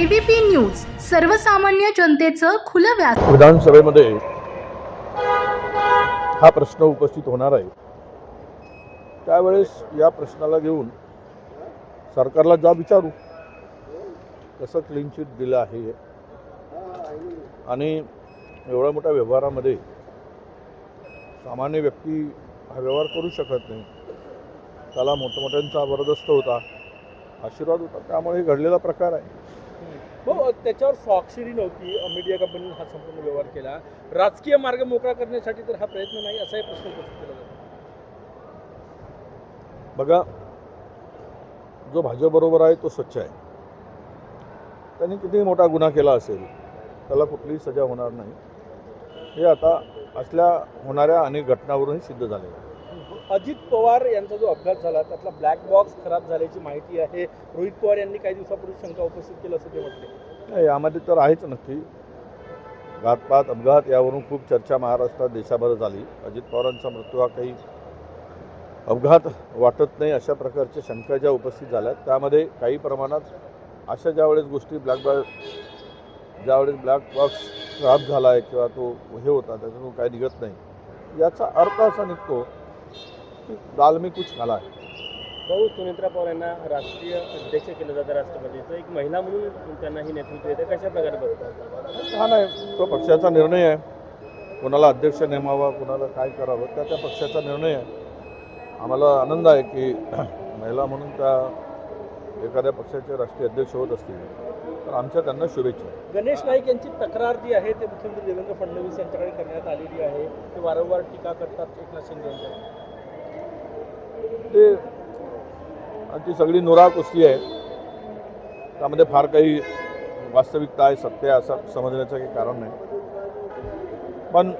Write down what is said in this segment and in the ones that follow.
ABP news सर्वसामान्य जनतेचं खुलं व्यास विधानसभेमध्ये हा प्रश्न उपस्थित होणार आहे. त्यावेळेस या प्रश्नाला घेऊन सरकारला जा विचारू. कसं क्लीन चिट दिलं आहे आणि एवढ्या मोठ्या व्यवहारामध्ये सामान्य व्यक्ती हा व्यवहार करू शकत नाही. त्याला मोठमोठ्यांचा जबरदस्त होता आशीर्वाद होता. त्यामुळे घडलेला प्रकार आहे. हो त्याच्यावर स्वाक्षरी नव्हती. मीडिया कंपनीने हा संपूर्ण व्यवहार केला. राजकीय मार्ग मोकळा करण्यासाठी तर हा प्रयत्न नाही असाही प्रश्न उपस्थित केला जातो. बघा जो भाजपबरोबर आहे तो स्वच्छ आहे. त्यांनी कितीही मोठा गुन्हा केला असेल त्याला कुठलीही सजा होणार नाही. हे आता असल्या होणाऱ्या अनेक घटनावरूनही सिद्ध झालेलं आहे. अजित पवार यांचा जो अपघात झाला त्यातला ब्लॅक बॉक्स खराब झाल्याची माहिती आहे. रोहित पवार यांनी काही दिवसापूर्वी शंका उपस्थित केलं असं ते म्हटले. नाही, यामध्ये तर आहेच नक्की. घातपात अपघात यावरून खूप चर्चा महाराष्ट्रात देशाभर झाली. अजित पवारांचा मृत्यू हा काही अपघात वाटत नाही अशा प्रकारच्या शंका ज्या उपस्थित झाल्या. त्यामध्ये काही प्रमाणात अशा ज्यावेळेस गोष्टी ब्लॅक बॉ ज्यावेळेस ब्लॅक बॉक्स खराब झाला आहे किंवा तो हे होता त्याच्यातून काही निघत नाही. याचा अर्थ असा निघतो दाल में कुछ खाला आहे भाऊ सुनेत्रा पवार यांना राष्ट्रीय अध्यक्ष केलं जातं राष्ट्रपतीचं. एक महिला म्हणून त्यांना ही नेतृत्व येतं. कशा प्रकारे बघतात हा नाही तो पक्षाचा निर्णय आहे. कोणाला अध्यक्ष नेमावा कोणाला काय करावं त्या त्या पक्षाचा निर्णय आहे. आम्हाला आनंद आहे की महिला म्हणून त्या एखाद्या पक्षाचे राष्ट्रीय अध्यक्ष होत असतील. तर आमच्या त्यांना शुभेच्छा गणेश नाईक यांची तक्रार जी आहे ते मुख्यमंत्री देवेंद्र फडणवीस यांच्याकडे करण्यात आलेली आहे. ते वारंवार टीका करतात एकनाथ शिंदे यांच्यावर. ते ती सगळी नुरा कुस्ती आहे. त्यामध्ये फार काही वास्तविकता आहे सत्य आहे असं समजण्याचं काही कारण नाही. पण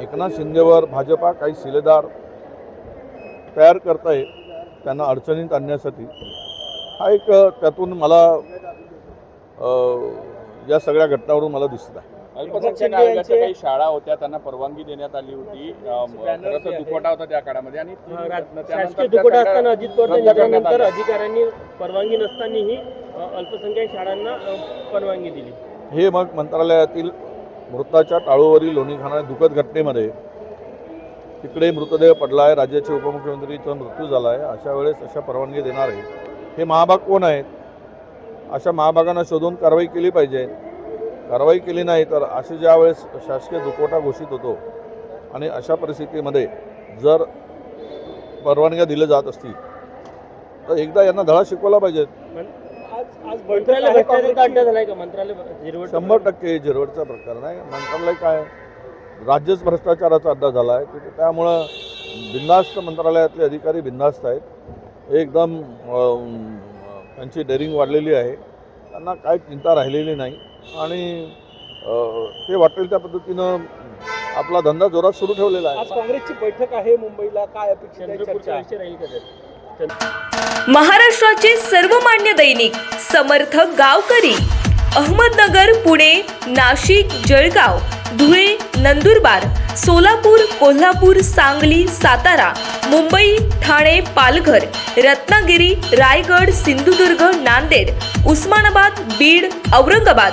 एकनाथ शिंदेवर भाजपा काही शिलेदार तयार करताय त्यांना अडचणीत आणण्यासाठी. हा एक त्यातून मला या सगळ्या घटनावरून मला दिसत आहे. अल्पसंख्याक शिंदे आयोगाच्या काही शाळा होत्या त्यांना परवानगी देण्यात आली होती. खरं तर दुखवटा होता त्या काळामध्ये. आणि शासकीय सगळ्या असताना अजित पवार यांच्यानंतर. अधिकाऱ्यांनी परवानगी नसतानाही अल्पसंख्याक शाळांना परवानगी दिली. हे मग मंत्रालयातील मृताच्या टाळूवरील लोणीखाना दुःखद घटनेमध्ये तिकडे मृतदेह पडला आहे राज्याचे उपमुख्यमंत्रीचा मृत्यू झाला आहे अशा वेळेस अशा परवानगी देणार आहे हे महाभाग कोण आहेत? अशा महाभागांना शोधून कारवाई केली पाहिजे. कारवाई केली नाही तर असे ज्या वेळेस शासकीय दुखवटा घोषित होतो आणि अशा परिस्थितीमध्ये जर परवानग्या दिल्या जात असतील तर एकदा यांना धडा शिकवला पाहिजे. शंभर टक्के झिरवटचा प्रकार नाही. मंत्रालय काय? राज्यच भ्रष्टाचाराचा अड्डा झाला आहे तिथे त्यामुळं बिंदास्त मंत्रालयातले अधिकारी बिंदास्त आहेत. एकदम त्यांची डेअरिंग वाढलेली आहे. त्यांना काय चिंता राहिलेली नाही. आणि ते वाटेल त्या पद्धतीनं आपला धंदा जोरात सुरू ठेवलेला आहे. आज काँग्रेसची बैठक आहे मुंबईला. काय अपेक्षित त्यात? महाराष्ट्राचे सर्वमान्य दैनिक समर्थ गावकरी अहमदनगर पुणे नाशिक जळगाव धुळे नंदुरबार सोलापूर कोल्हापूर सांगली सातारा मुंबई ठाणे पालघर रत्नागिरी रायगड सिंधुदुर्ग नांदेड उस्मानाबाद बीड औरंगाबाद